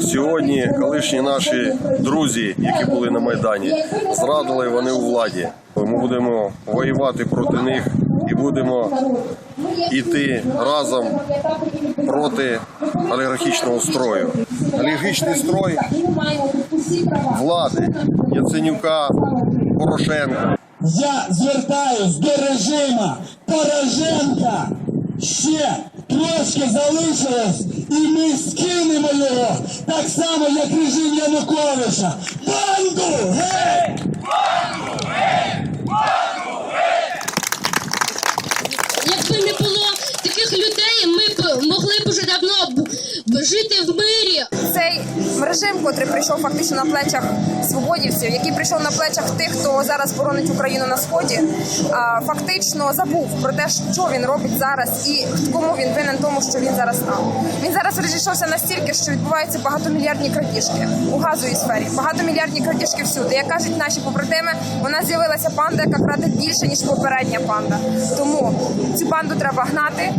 Сьогодні колишні наші друзі, які були на Майдані, зрадили вони у владі. Ми будемо воювати проти них і будемо йти разом проти олігархічного строю. Олігархічний строй влади Яценюка, Порошенка. Я звертаюсь до режима Порошенка. Ще трошки залишилось, і ми скинемо його так само, як режим Януковича. Банду! Гей! Якби не було таких жити в мирі. цей режим, котрий прийшов фактично на плечах свободівців, який прийшов на плечах тих, хто зараз боронить Україну на сході, фактично забув про те, що він робить зараз, і кому він винен тому, що він зараз там. Він зараз розійшовся настільки, що відбуваються багатомільярдні крадіжки у газовій сфері, багатомільярдні крадіжки всюди. Як кажуть наші побратими, у нас з'явилася панда, яка краде більше ніж попередня панда. Тому цю банду треба гнати.